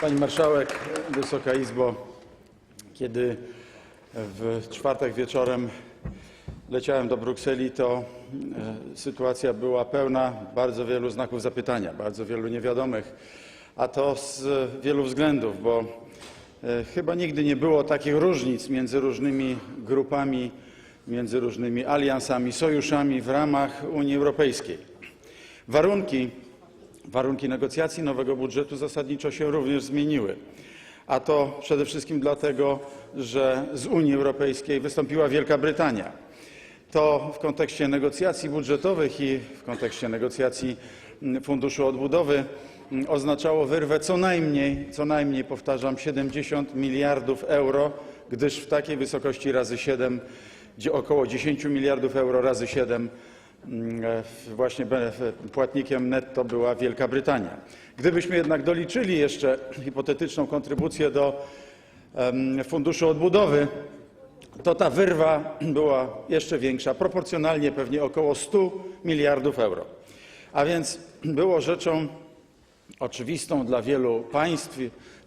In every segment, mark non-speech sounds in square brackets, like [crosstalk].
Pani Marszałek, Wysoka Izbo, kiedy w czwartek wieczorem leciałem do Brukseli, to e, sytuacja była pełna bardzo wielu znaków zapytania, bardzo wielu niewiadomych, a to z wielu względów, bo e, chyba nigdy nie było takich różnic między różnymi grupami, między różnymi aliansami, sojuszami w ramach Unii Europejskiej. Warunki Warunki negocjacji nowego budżetu zasadniczo się również zmieniły, a to przede wszystkim dlatego, że z Unii Europejskiej wystąpiła Wielka Brytania. To w kontekście negocjacji budżetowych i w kontekście negocjacji mm, Funduszu Odbudowy mm, oznaczało wyrwę co najmniej, co najmniej powtarzam, 70 miliardów euro, gdyż w takiej wysokości razy 7, gdzie około 10 miliardów euro razy 7 Mm, e, właśnie be- płatnikiem netto była Wielka Brytania. Gdybyśmy jednak doliczyli jeszcze [clears throat] hipotetyczną kontrybucję do Funduszu Odbudowy, to ta wyrwa [clears throat] była jeszcze większa, proporcjonalnie pewnie około 100 miliardów euro. A więc [clears throat] było rzeczą oczywistą dla wielu państw,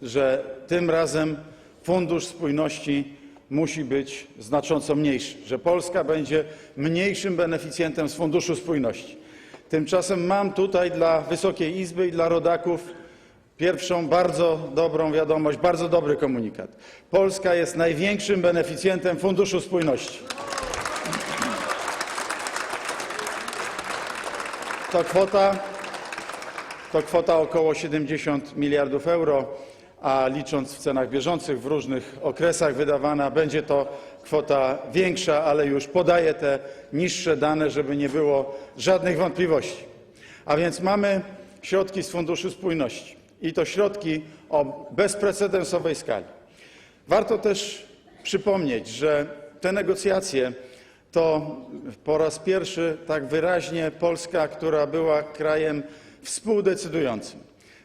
że tym razem Fundusz Spójności musi być znacząco mniejszy, że Polska będzie mniejszym beneficjentem z Funduszu Spójności. Tymczasem mam tutaj dla Wysokiej Izby i dla rodaków pierwszą bardzo dobrą wiadomość, bardzo dobry komunikat. Polska jest największym beneficjentem Funduszu Spójności. To kwota to kwota około 70 miliardów euro, a licząc w cenach bieżących w różnych okresach wydawana będzie to kwota większa, ale już podaję te niższe dane, żeby nie było żadnych wątpliwości. A więc mamy środki z Funduszu Spójności i to środki o bezprecedensowej skali. Warto też przypomnieć, że te negocjacje to po raz pierwszy tak wyraźnie Polska, która była krajem współdecydującym.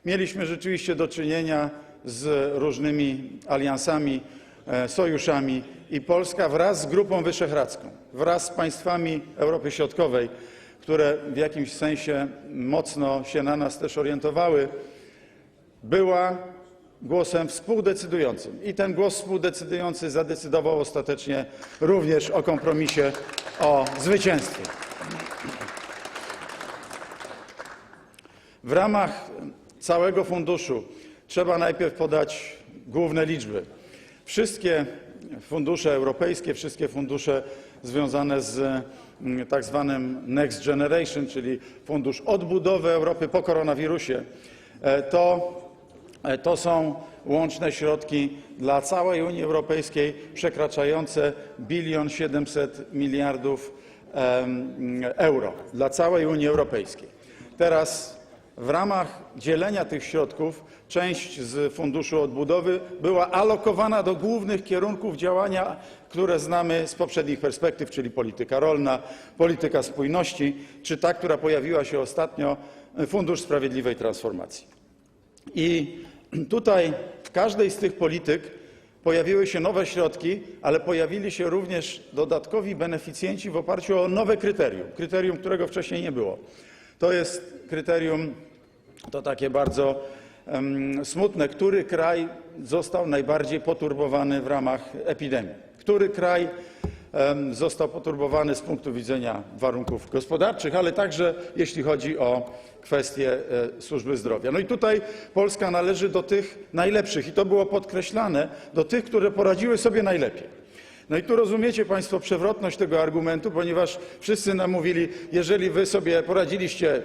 Mieliśmy rzeczywiście do czynienia z różnymi aliansami, e, sojuszami i Polska wraz z Grupą Wyszehradzką, wraz z państwami Europy Środkowej, które w jakimś sensie mocno się na nas też orientowały, była głosem współdecydującym. I ten głos współdecydujący zadecydował ostatecznie również o kompromisie, o zwycięstwie. W ramach całego funduszu trzeba najpierw podać główne liczby. Wszystkie fundusze europejskie, wszystkie fundusze związane z mm, tak zwanym Next Generation, czyli Fundusz Odbudowy Europy po koronawirusie, e, to, e, to są łączne środki dla całej Unii Europejskiej przekraczające bilion 700 miliardów em, euro dla całej Unii Europejskiej. Teraz w ramach dzielenia tych środków część z Funduszu Odbudowy była alokowana do głównych kierunków działania, które znamy z poprzednich perspektyw, czyli polityka rolna, polityka spójności, czy ta, która pojawiła się ostatnio, Fundusz Sprawiedliwej Transformacji. I tutaj w każdej z tych polityk pojawiły się nowe środki, ale pojawili się również dodatkowi beneficjenci w oparciu o nowe kryterium, kryterium, którego wcześniej nie było. To jest kryterium, to takie bardzo smutne, który kraj został najbardziej poturbowany w ramach epidemii, który kraj został poturbowany z punktu widzenia warunków gospodarczych, ale także jeśli chodzi o kwestie e, służby zdrowia. No i tutaj Polska należy do tych najlepszych i to było podkreślane, do tych, które poradziły sobie najlepiej. No i tu rozumiecie Państwo przewrotność tego argumentu, ponieważ wszyscy nam mówili, jeżeli wy sobie poradziliście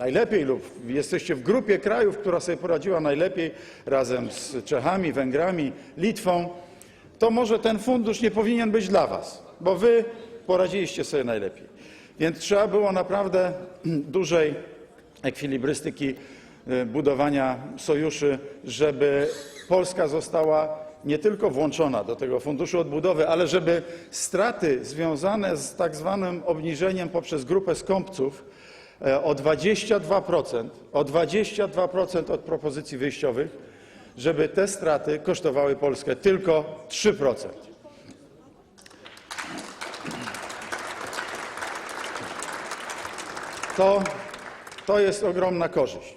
najlepiej lub jesteście w grupie krajów, która sobie poradziła najlepiej razem z Czechami, Węgrami, Litwą, to może ten fundusz nie powinien być dla was, bo wy poradziliście sobie najlepiej. Więc trzeba było naprawdę [clears throat] dużej ekwilibrystyki y, budowania sojuszy, żeby Polska została nie tylko włączona do tego funduszu odbudowy, ale żeby straty związane z tak zwanym obniżeniem poprzez grupę skąpców o 22%, o 22% od propozycji wyjściowych, żeby te straty kosztowały Polskę tylko 3%. To, to jest ogromna korzyść.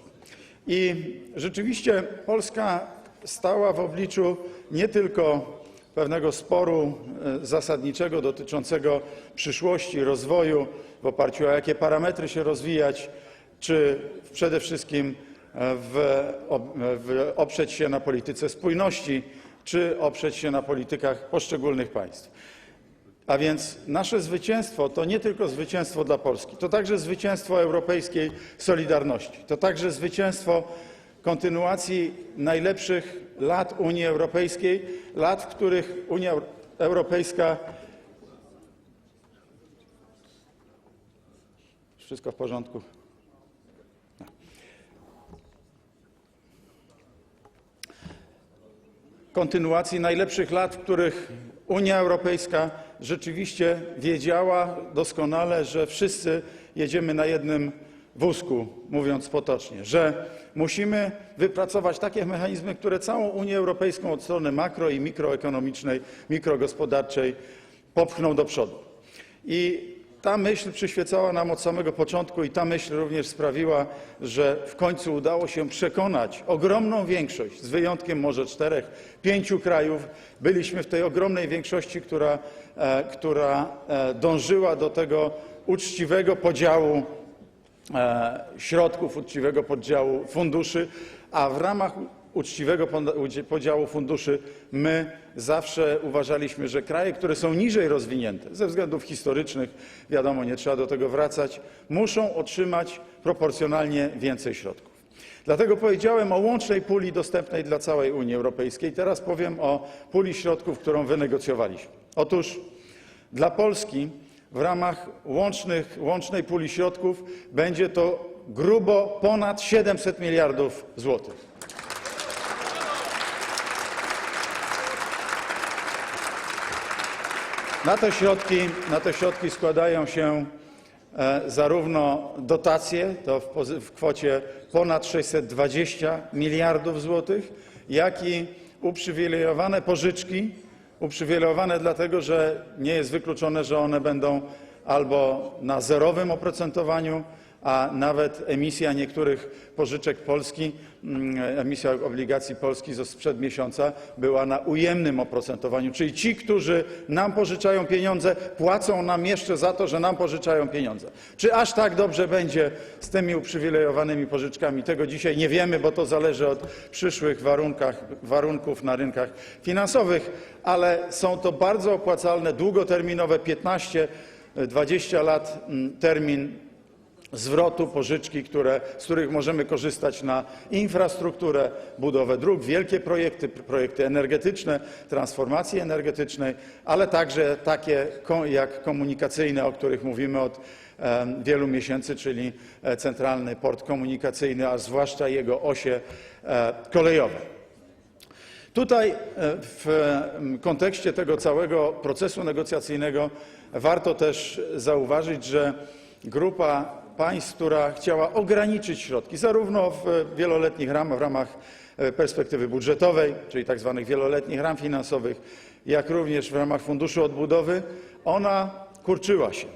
I rzeczywiście Polska stała w obliczu nie tylko pewnego sporu e, zasadniczego dotyczącego przyszłości, rozwoju, w oparciu o jakie parametry się rozwijać, czy przede wszystkim e, w, oprzeć się na polityce spójności, czy oprzeć się na politykach poszczególnych państw. A więc nasze zwycięstwo to nie tylko zwycięstwo dla Polski, to także zwycięstwo europejskiej solidarności, to także zwycięstwo kontynuacji najlepszych lat Unii Europejskiej, lat, w których Unia Europejska. Wszystko w porządku? kontynuacji najlepszych lat, w których Unia Europejska rzeczywiście wiedziała doskonale, że wszyscy jedziemy na jednym wózku, mówiąc potocznie, że musimy wypracować takie mechanizmy, które całą Unię Europejską od strony makro i mikroekonomicznej, mikrogospodarczej popchną do przodu. I ta myśl przyświecała nam od samego początku i ta myśl również sprawiła, że w końcu udało się przekonać ogromną większość, z wyjątkiem może czterech, pięciu krajów, byliśmy w tej ogromnej większości, która, e, która e, dążyła do tego uczciwego podziału środków, uczciwego podziału funduszy, a w ramach uczciwego podziału funduszy my zawsze uważaliśmy, że kraje, które są niżej rozwinięte ze względów historycznych, wiadomo, nie trzeba do tego wracać, muszą otrzymać proporcjonalnie więcej środków. Dlatego powiedziałem o łącznej puli dostępnej dla całej Unii Europejskiej. Teraz powiem o puli środków, którą wynegocjowaliśmy. Otóż dla Polski w ramach łącznej puli środków będzie to grubo ponad 700 miliardów złotych. Na te środki, na te środki składają się e, zarówno dotacje, to w kwocie ponad 620 miliardów złotych, jak i uprzywilejowane pożyczki, uprzywilejowane dlatego, że nie jest wykluczone, że one będą albo na zerowym oprocentowaniu, a nawet emisja niektórych pożyczek Polski, mm, emisja obligacji Polski sprzed miesiąca była na ujemnym oprocentowaniu. Czyli ci, którzy nam pożyczają pieniądze, płacą nam jeszcze za to, że nam pożyczają pieniądze. Czy aż tak dobrze będzie z tymi uprzywilejowanymi pożyczkami? Tego dzisiaj nie wiemy, bo to zależy od przyszłych warunków na rynkach finansowych, ale są to bardzo opłacalne, długoterminowe 15-20 lat mm, termin zwrotu pożyczki, z których możemy korzystać na infrastrukturę, budowę dróg, wielkie projekty, projekty energetyczne, transformacji energetycznej, ale także takie jak komunikacyjne, o których mówimy od wielu miesięcy, czyli e, centralny port komunikacyjny, a zwłaszcza jego osie e, kolejowe. Tutaj e, w kontekście tego całego procesu negocjacyjnego warto też zauważyć, że grupa państw, która chciała ograniczyć środki zarówno w wieloletnich ramach, w ramach e, perspektywy budżetowej, czyli tak zwanych wieloletnich ram finansowych, jak również w ramach Funduszu Odbudowy, ona kurczyła się.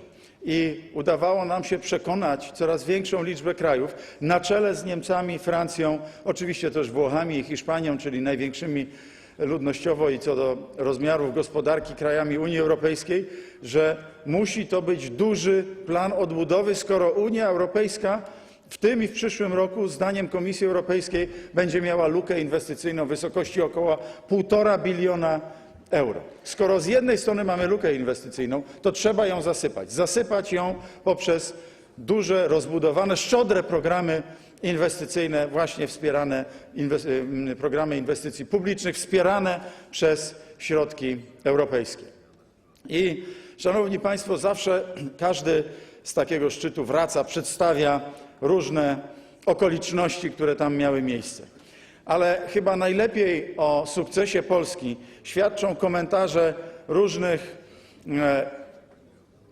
I udawało nam się przekonać coraz większą liczbę krajów, na czele z Niemcami, Francją, oczywiście też Włochami i Hiszpanią, czyli największymi ludnościowo i co do rozmiarów gospodarki krajami Unii Europejskiej, że musi to być duży plan odbudowy, skoro Unia Europejska w tym i w przyszłym roku, zdaniem Komisji Europejskiej, będzie miała lukę inwestycyjną w wysokości około 1,5 biliona euro. Skoro z jednej strony mamy lukę inwestycyjną, to trzeba ją zasypać. Zasypać ją poprzez duże, rozbudowane, szczodre programy inwestycyjne, właśnie wspierane, y, programy inwestycji publicznych, wspierane przez środki europejskie. I szanowni państwo, zawsze każdy z takiego szczytu wraca, przedstawia różne okoliczności, które tam miały miejsce. Ale chyba najlepiej o sukcesie Polski świadczą komentarze różnych e,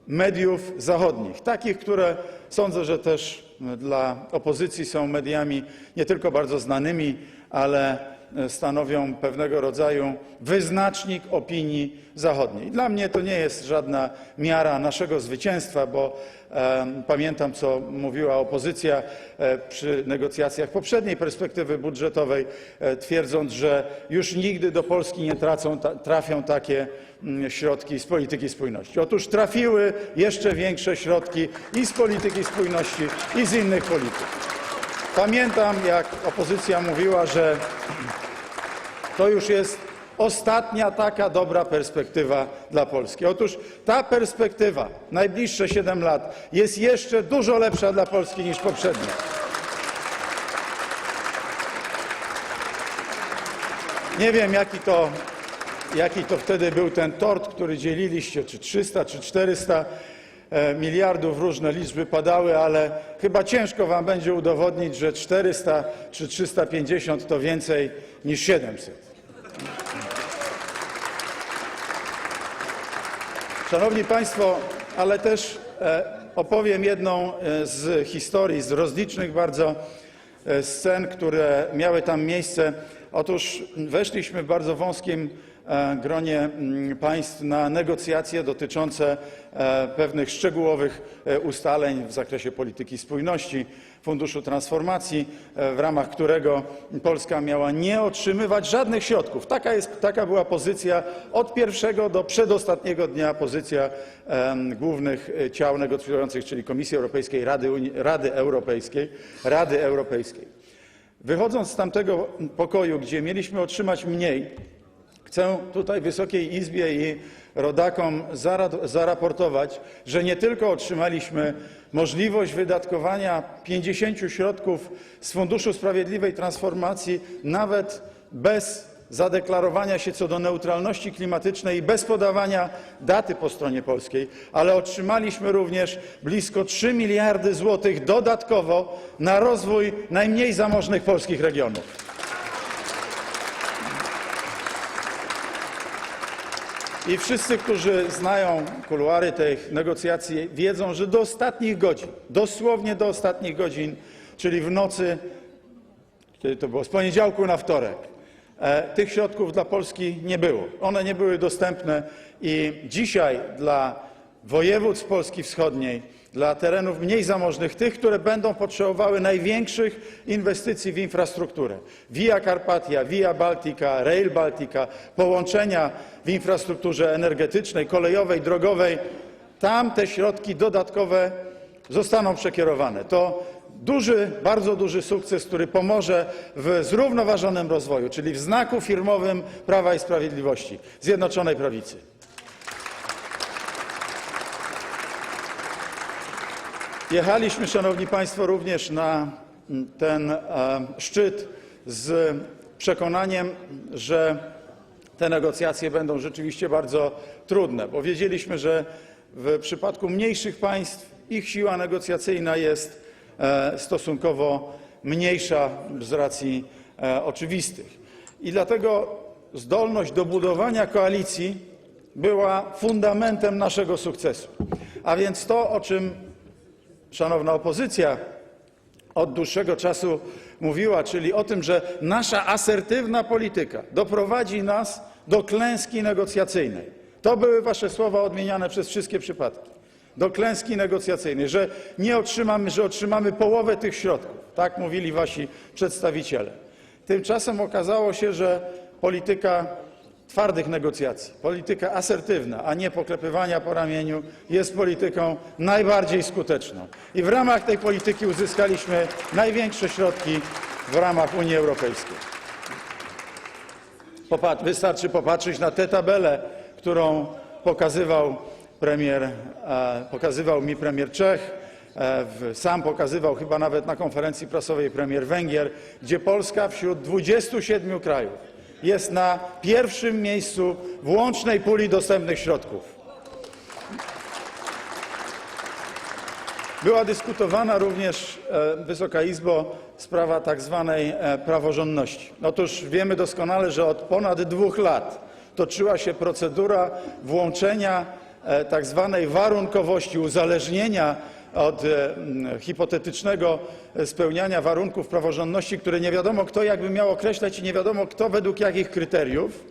mediów zachodnich, takich, które sądzę, że też dla opozycji są mediami nie tylko bardzo znanymi, ale e, stanowią pewnego rodzaju wyznacznik opinii zachodniej. Dla mnie to nie jest żadna miara naszego zwycięstwa, bo pamiętam, co mówiła opozycja e, przy negocjacjach poprzedniej perspektywy budżetowej, e, twierdząc, że już nigdy do Polski nie trafią takie mm, środki z polityki spójności. Otóż trafiły jeszcze większe środki i z polityki spójności, i z innych polityk. Pamiętam, jak opozycja mówiła, że to już jest ostatnia taka dobra perspektywa dla Polski. Otóż ta perspektywa, najbliższe 7 lat, jest jeszcze dużo lepsza dla Polski niż poprzednia. Nie wiem, jaki to, jaki to wtedy był ten tort, który dzieliliście, czy 300, czy 400 e, miliardów, różne liczby padały, ale chyba ciężko wam będzie udowodnić, że 400 czy 350 to więcej niż 700. Szanowni Państwo, ale też e, opowiem jedną e, z historii, z rozlicznych bardzo e, scen, które miały tam miejsce. Otóż weszliśmy bardzo wąskim gronie mm, państw na negocjacje dotyczące e, pewnych szczegółowych e, ustaleń w zakresie polityki spójności, Funduszu Transformacji, e, w ramach którego Polska miała nie otrzymywać żadnych środków. Taka, była pozycja od pierwszego do przedostatniego dnia, pozycja głównych e, ciał negocjujących, czyli Komisji Europejskiej, Rady Europejskiej, Rady Europejskiej. Wychodząc z tamtego pokoju, gdzie mieliśmy otrzymać mniej, chcę tutaj Wysokiej Izbie i rodakom zara- zaraportować, że nie tylko otrzymaliśmy możliwość wydatkowania 50 środków z Funduszu Sprawiedliwej Transformacji nawet bez zadeklarowania się co do neutralności klimatycznej i bez podawania daty po stronie polskiej, ale otrzymaliśmy również blisko 3 miliardy złotych dodatkowo na rozwój najmniej zamożnych polskich regionów. I wszyscy, którzy znają kuluary tych negocjacji, wiedzą, że do ostatnich godzin, dosłownie do ostatnich godzin, czyli w nocy, kiedy to było, z poniedziałku na wtorek, e, tych środków dla Polski nie było. One nie były dostępne i dzisiaj dla województw Polski Wschodniej, dla terenów mniej zamożnych, tych, które będą potrzebowały największych inwestycji w infrastrukturę. Via Carpatia, Via Baltica, Rail Baltica, połączenia w infrastrukturze energetycznej, kolejowej, drogowej, tam te środki dodatkowe zostaną przekierowane. To duży, bardzo duży sukces, który pomoże w zrównoważonym rozwoju, czyli w znaku firmowym Prawa i Sprawiedliwości, Zjednoczonej Prawicy. Jechaliśmy, Szanowni Państwo, również na ten e, szczyt z przekonaniem, że te negocjacje będą rzeczywiście bardzo trudne, bo wiedzieliśmy, że w przypadku mniejszych państw ich siła negocjacyjna jest e, stosunkowo mniejsza z racji e, oczywistych. I dlatego zdolność do budowania koalicji była fundamentem naszego sukcesu. A więc to, o czym szanowna opozycja od dłuższego czasu mówiła, czyli o tym, że nasza asertywna polityka doprowadzi nas do klęski negocjacyjnej. To były wasze słowa odmieniane przez wszystkie przypadki. Do klęski negocjacyjnej, że nie otrzymamy, że otrzymamy połowę tych środków. Tak mówili wasi przedstawiciele. Tymczasem okazało się, że polityka twardych negocjacji, polityka asertywna, a nie poklepywania po ramieniu, jest polityką najbardziej skuteczną. I w ramach tej polityki uzyskaliśmy największe środki w ramach Unii Europejskiej. Wystarczy popatrzeć na tę tabelę, którą pokazywał premier, e, pokazywał mi premier Czech, e, sam pokazywał chyba nawet na konferencji prasowej premier Węgier, gdzie Polska wśród 27 krajów jest na pierwszym miejscu w łącznej puli dostępnych środków. Była dyskutowana również, e, Wysoka Izbo, sprawa tak zwanej e, praworządności. Otóż wiemy doskonale, że od ponad dwóch lat toczyła się procedura włączenia e, tak zwanej warunkowości, uzależnienia od e, hipotetycznego spełniania warunków praworządności, które nie wiadomo kto jakby miał określać i nie wiadomo kto według jakich kryteriów,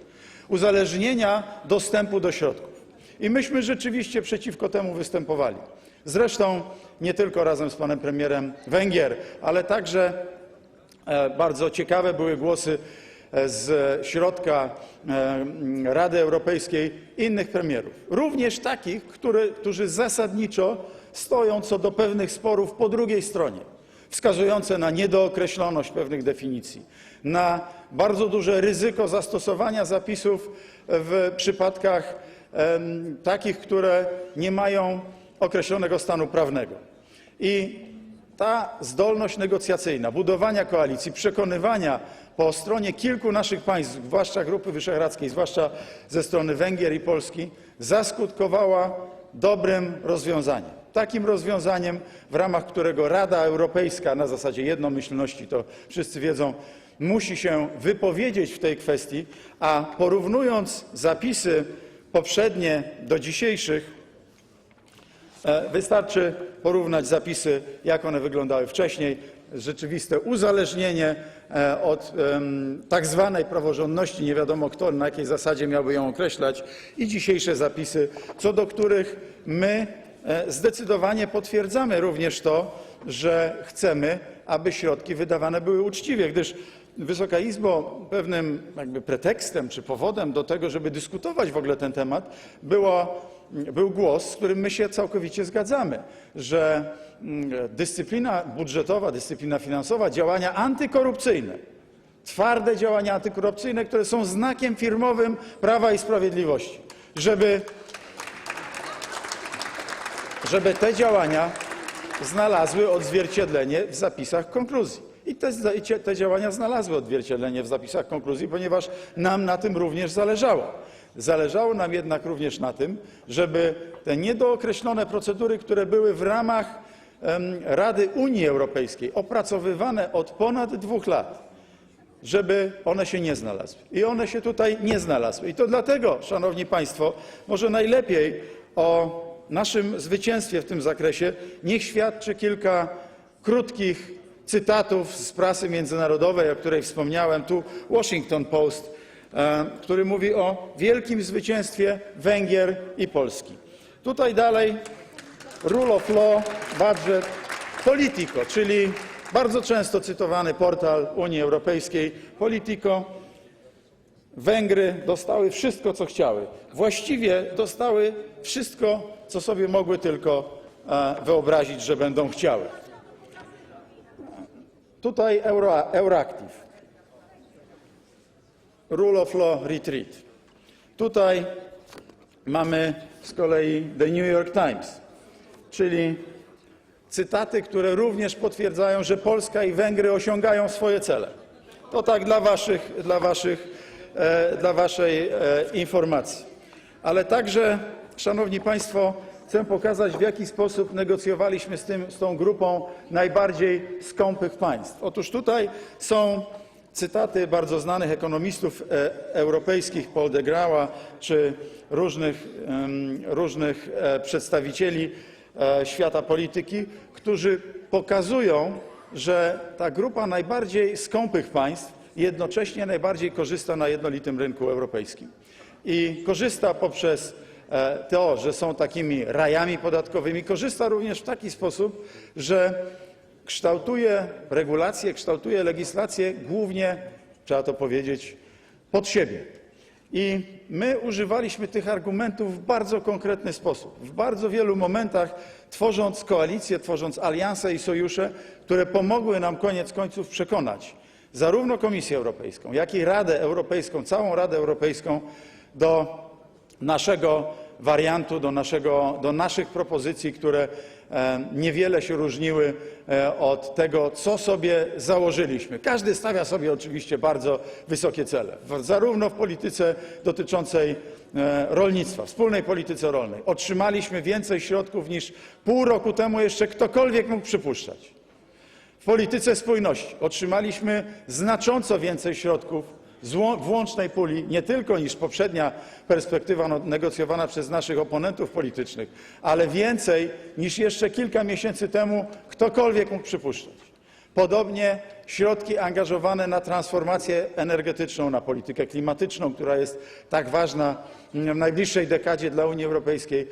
uzależnienia dostępu do środków. I myśmy rzeczywiście przeciwko temu występowali. Zresztą nie tylko razem z panem premierem Węgier, ale także E, Bardzo ciekawe były głosy e, z środka e, Rady Europejskiej innych premierów, również takich, którzy zasadniczo stoją co do pewnych sporów po drugiej stronie, wskazujące na niedookreśloność pewnych definicji, na bardzo duże ryzyko zastosowania zapisów w przypadkach takich, które nie mają określonego stanu prawnego. I ta zdolność negocjacyjna, budowania koalicji, przekonywania po stronie kilku naszych państw, zwłaszcza Grupy Wyszehradzkiej, zwłaszcza ze strony Węgier i Polski, zaskutkowała dobrym rozwiązaniem. Takim rozwiązaniem, w ramach którego Rada Europejska na zasadzie jednomyślności, to wszyscy wiedzą, musi się wypowiedzieć w tej kwestii, a porównując zapisy poprzednie do dzisiejszych, E, Wystarczy porównać zapisy, jak one wyglądały wcześniej. Rzeczywiste uzależnienie e, od em, tak praworządności, nie wiadomo kto, na jakiej zasadzie miałby ją określać, i dzisiejsze zapisy, co do których my zdecydowanie potwierdzamy również to, że chcemy, aby środki wydawane były uczciwie, gdyż Wysoka Izbo, pewnym pretekstem czy powodem do tego, żeby dyskutować w ogóle ten temat, był głos, z którym my się całkowicie zgadzamy, że mm, dyscyplina budżetowa, dyscyplina finansowa, działania antykorupcyjne, twarde działania antykorupcyjne, które są znakiem firmowym Prawa i Sprawiedliwości, żeby, żeby te działania znalazły odzwierciedlenie w zapisach konkluzji. I te, te działania znalazły odzwierciedlenie w zapisach konkluzji, ponieważ nam na tym również zależało. Zależało nam jednak również na tym, żeby te niedookreślone procedury, które były w ramach Rady Unii Europejskiej opracowywane od ponad dwóch lat, żeby one się nie znalazły. I one się tutaj nie znalazły. I to dlatego, szanowni państwo, może najlepiej o naszym zwycięstwie w tym zakresie niech świadczy kilka krótkich cytatów z prasy międzynarodowej, o której wspomniałem. Tu Washington Post, e, który mówi o wielkim zwycięstwie Węgier i Polski. Tutaj dalej Rule of Law, budget, Politico, czyli bardzo często cytowany portal Unii Europejskiej Politico. Węgry dostały wszystko, co chciały. Właściwie dostały wszystko, co sobie mogły tylko e, wyobrazić, że będą chciały. Tutaj Euractiv. Rule of Law Retreat. Tutaj mamy z kolei The New York Times, czyli cytaty, które również potwierdzają, że Polska i Węgry osiągają swoje cele. To tak dla, waszych, dla, waszych, e, dla waszej e, informacji. Ale także, szanowni państwo, chcę pokazać, w jaki sposób negocjowaliśmy z, tą grupą najbardziej skąpych państw. Otóż tutaj są cytaty bardzo znanych ekonomistów e, europejskich, Paul de Grau'a, czy różnych, e, przedstawicieli e, świata polityki, którzy pokazują, że ta grupa najbardziej skąpych państw jednocześnie najbardziej korzysta na jednolitym rynku europejskim. I korzysta poprzez to, że są takimi rajami podatkowymi, korzysta również w taki sposób, że kształtuje regulacje, kształtuje legislację głównie, trzeba to powiedzieć, pod siebie. I my używaliśmy tych argumentów w bardzo konkretny sposób. W bardzo wielu momentach, tworząc koalicje, tworząc alianse i sojusze, które pomogły nam koniec końców przekonać zarówno Komisję Europejską, jak i Radę Europejską, całą Radę Europejską do naszego wariantu, do, naszego, do naszych propozycji, które e, niewiele się różniły e, od tego, co sobie założyliśmy. Każdy stawia sobie oczywiście bardzo wysokie cele, zarówno w polityce dotyczącej e, rolnictwa, wspólnej polityce rolnej. Otrzymaliśmy więcej środków niż pół roku temu jeszcze ktokolwiek mógł przypuszczać. W polityce spójności otrzymaliśmy znacząco więcej środków, w łącznej puli nie tylko niż poprzednia perspektywa no, negocjowana przez naszych oponentów politycznych, ale więcej niż jeszcze kilka miesięcy temu ktokolwiek mógł przypuszczać. Podobnie środki angażowane na transformację energetyczną, na politykę klimatyczną, która jest tak ważna w najbliższej dekadzie dla Unii Europejskiej,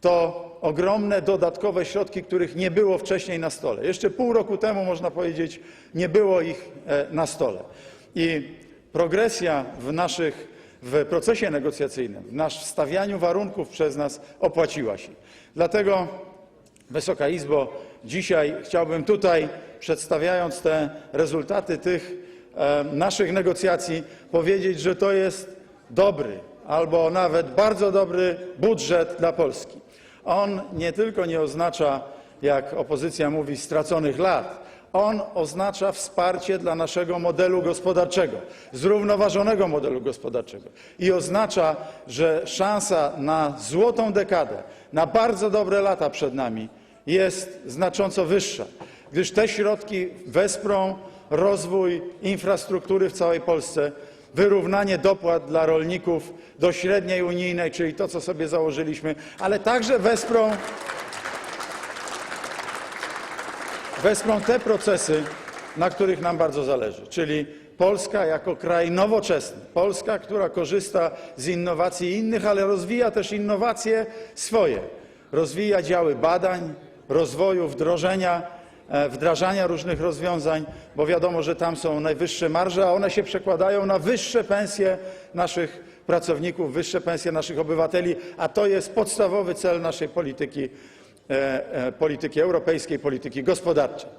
to ogromne dodatkowe środki, których nie było wcześniej na stole. Jeszcze pół roku temu, można powiedzieć, nie było ich e, na stole. Progresja w naszych, w procesie negocjacyjnym, w nasz stawianiu warunków przez nas opłaciła się. Dlatego, Wysoka Izbo, dzisiaj chciałbym tutaj, przedstawiając te rezultaty tych e, naszych negocjacji, powiedzieć, że to jest dobry albo nawet bardzo dobry budżet dla Polski. On nie tylko nie oznacza, jak opozycja mówi, straconych lat, on oznacza wsparcie dla naszego modelu gospodarczego, zrównoważonego modelu gospodarczego. I oznacza, że szansa na złotą dekadę, na bardzo dobre lata przed nami jest znacząco wyższa, gdyż te środki wesprą rozwój infrastruktury w całej Polsce, wyrównanie dopłat dla rolników do średniej unijnej, czyli to, co sobie założyliśmy, ale także wesprą wesprą te procesy, na których nam bardzo zależy, czyli Polska jako kraj nowoczesny, Polska, która korzysta z innowacji innych, ale rozwija też innowacje swoje. Rozwija działy badań, rozwoju, wdrożenia, e, wdrażania różnych rozwiązań, bo wiadomo, że tam są najwyższe marże, a one się przekładają na wyższe pensje naszych pracowników, wyższe pensje naszych obywateli, a to jest podstawowy cel naszej polityki polityki europejskiej, polityki gospodarczej.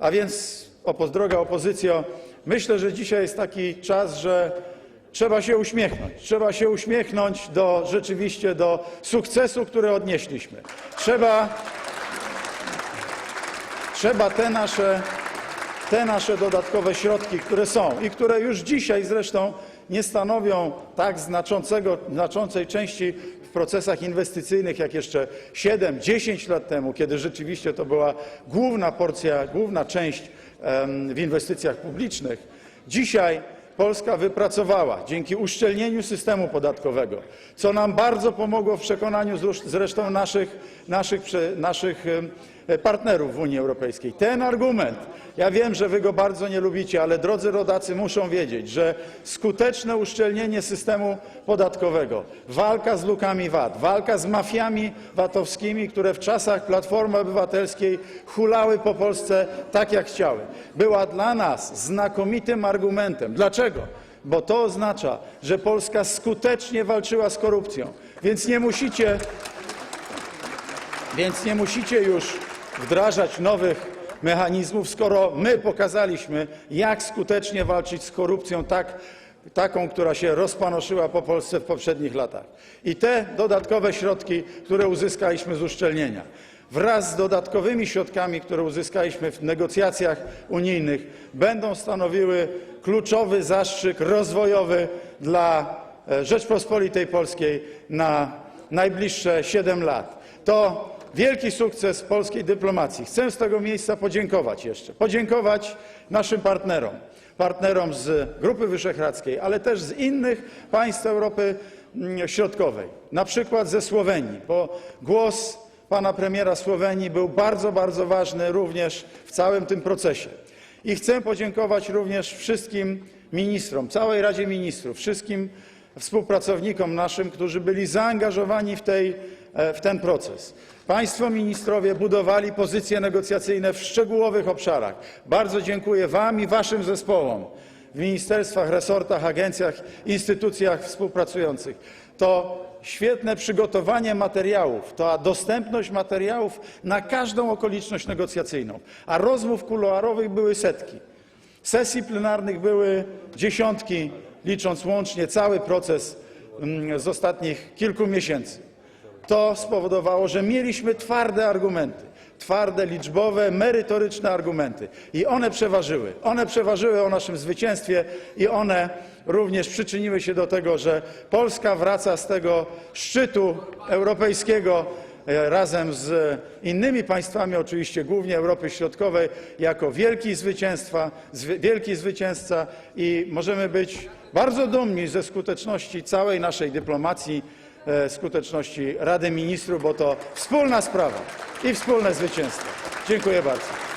A więc, droga opozycjo, myślę, że dzisiaj jest taki czas, że trzeba się uśmiechnąć. Trzeba się uśmiechnąć rzeczywiście do sukcesu, który odnieśliśmy. Trzeba, te nasze dodatkowe środki, które są i które już dzisiaj zresztą nie stanowią tak znaczącej części w procesach inwestycyjnych jak jeszcze 7-10 lat temu, kiedy rzeczywiście to była główna porcja, główna część w inwestycjach publicznych. Dzisiaj Polska wypracowała dzięki uszczelnieniu systemu podatkowego, co nam bardzo pomogło w przekonaniu zresz- zresztą naszych, naszych, partnerów w Unii Europejskiej. Ten argument, ja wiem, że wy go bardzo nie lubicie, ale drodzy rodacy muszą wiedzieć, że skuteczne uszczelnienie systemu podatkowego, walka z lukami VAT, walka z mafiami VAT-owskimi, które w czasach Platformy Obywatelskiej hulały po Polsce tak jak chciały, była dla nas znakomitym argumentem. Dlaczego? Bo to oznacza, że Polska skutecznie walczyła z korupcją, więc nie musicie więc nie musicie już wdrażać nowych mechanizmów, skoro my pokazaliśmy, jak skutecznie walczyć z korupcją, tak, taką, która się rozpanoszyła po Polsce w poprzednich latach. I te dodatkowe środki, które uzyskaliśmy z uszczelnienia, wraz z dodatkowymi środkami, które uzyskaliśmy w negocjacjach unijnych, będą stanowiły kluczowy zastrzyk rozwojowy dla e, Rzeczpospolitej Polskiej na najbliższe 7 lat. Wielki sukces polskiej dyplomacji. Chcę z tego miejsca podziękować jeszcze. Podziękować naszym partnerom. Partnerom z Grupy Wyszehradzkiej, ale też z innych państw Europy mm, Środkowej. Na przykład ze Słowenii, bo głos pana premiera Słowenii był bardzo, bardzo ważny również w całym tym procesie. I chcę podziękować również wszystkim ministrom, całej Radzie Ministrów, wszystkim współpracownikom naszym, którzy byli zaangażowani w, tej, e, w ten proces. Państwo ministrowie budowali pozycje negocjacyjne w szczegółowych obszarach. Bardzo dziękuję Wam i Waszym zespołom w ministerstwach, resortach, agencjach, instytucjach współpracujących. To świetne przygotowanie materiałów, to dostępność materiałów na każdą okoliczność negocjacyjną, a rozmów kuluarowych były setki. Sesji plenarnych były dziesiątki, licząc łącznie cały proces mm, z ostatnich kilku miesięcy. To spowodowało, że mieliśmy twarde argumenty, twarde, liczbowe, merytoryczne argumenty i one przeważyły, one przeważyły o naszym zwycięstwie i one również przyczyniły się do tego, że Polska wraca z tego szczytu europejskiego e, razem z innymi państwami oczywiście, głównie Europy Środkowej, jako wielki zwycięzca i możemy być bardzo dumni ze skuteczności całej naszej dyplomacji. E, skuteczności Rady Ministrów, bo to wspólna sprawa i wspólne zwycięstwo. Dziękuję bardzo.